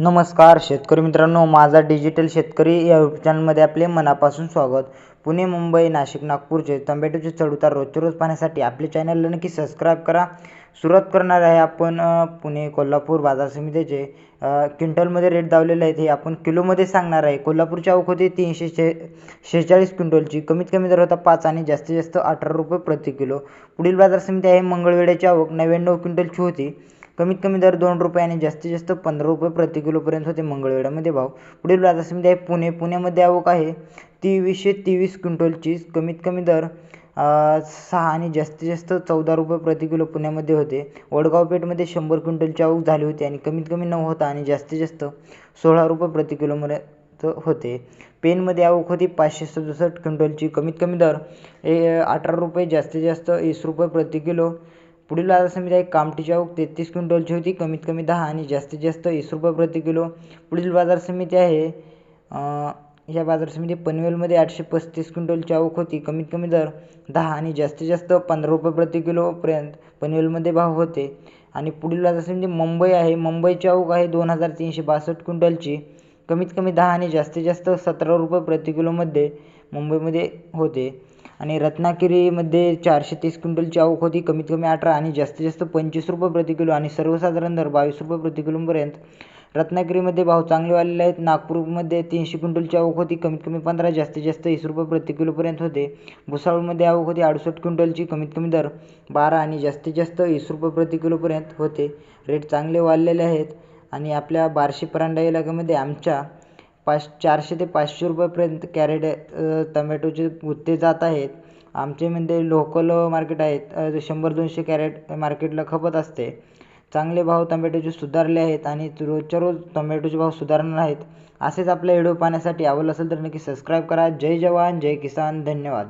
नमस्कार शेतकरी मित्रांनो माझा डिजिटल शेतकरी या यूट्यूब चॅनलमध्ये आपले मनापासून स्वागत. पुणे मुंबई नाशिक नागपूरचे टोमॅटोचे चढउतार रोजच्या रोज पाहण्यासाठी आपले चॅनलला नक्की सबस्क्राईब करा. सुरुवात करणार आहे आपण पुणे कोल्हापूर बाजार समितीचे क्विंटलमध्ये रेट दावलेले आहेत. हे आपण किलोमध्ये सांगणार आहे. कोल्हापूरची आवक होती तीनशे शे शेहेचाळीस क्विंटलची. कमीत कमी दर होता पाच आणि जास्तीत जास्त अठरा रुपये प्रति किलो. पुढील बाजार समिती आहे. मंगळवेड्याची आवक नव्याण्णव क्विंटलची होती. कमीत कमी दर दोन रुपये आणि जास्तीत जास्त पंधरा रुपये प्रति किलोपर्यंत होते मंगळवेढामध्ये भाव. पुढील बाजार समिती आहे पुणे. पुण्यामध्ये आवक आहे तेवीसशे तेवीस क्विंटलची कमीत कमी दर सहा आणि जास्तीत जास्त चौदा रुपये प्रति किलो पुण्यामध्ये होते. वडगाव पेठमध्ये शंभर क्विंटलची आवक झाली होती आणि कमीत कमी नऊ होता आणि जास्तीत जास्त सोळा रुपये प्रति किलोमध्ये होते. पेनमध्ये आवक होती पाचशे सदुसष्ट क्विंटलची. कमीत कमी दर ए अठरा रुपये जास्तीत जास्त वीस रुपये प्रति किलो पुढील बाजार समिती आहे कामठीची आवक तेहतीस क्विंटलची होती. कमीत कमी दहा आणि जास्तीत जास्त वीस रुपये प्रति किलो. पुढील बाजार समिती आहे या ह्या बाजार समिती पनवेलमध्ये आठशे पस्तीस क्विंटलची आवक होती. कमीत कमी दर दहा आणि जास्तीत जास्त पंधरा रुपये प्रति किलोपर्यंत पनवेलमध्ये भाव होते. आणि पुढील बाजार समिती मुंबई आहे. मुंबईची आवक आहे दोन हजार तीनशे बासष्ट क्विंटलची कमीत कमी दहा आणि जास्तीत जास्त सतरा रुपये प्रति किलोमध्ये मुंबईमध्ये होते. आणि रत्नागिरीमध्ये चारशे तीस क्विंटलची आवक होती. कमीत कमी अठरा आणि जास्तीत जास्त पंचवीस रुपये प्रति किलो आणि सर्वसाधारण दर बावीस रुपये प्रति किलोपर्यंत रत्नागिरीमध्ये भाव चांगले वाढलेले आहेत. नागपूरमध्ये तीनशे क्विंटलची आवक होती. कमीत कमी पंधरा जास्तीत जास्त वीस रुपये प्रति किलोपर्यंत होते. भुसावळमध्ये आवक होती. अडुसष्ट क्विंटलची कमीत कमी दर बारा आणि जास्तीत जास्त वीस रुपये प्रति किलोपर्यंत होते. रेट चांगले वाढलेले आहेत. आणि आपल्या बार्शी परांडा इलाक्यामध्ये आमच्या पाच चारशे ते पाचशे रुपयापर्यंत कॅरेट टमॅटोचे गुत्ते जात आहेत. आमचे म्हणजे लोकल मार्केट आहेत. शंभर दोनशे कॅरेट मार्केटला खपत असते. चांगले भाव टमॅटोचे सुधारले आहेत आणि रोजच्या रोज टमॅटोचे भाव सुधारणार आहेत. असेच आपले व्हिडिओ पाहण्यासाठी आवडलं असेल तर नक्की सबस्क्राईब करा. जय जवान जय किसान. धन्यवाद.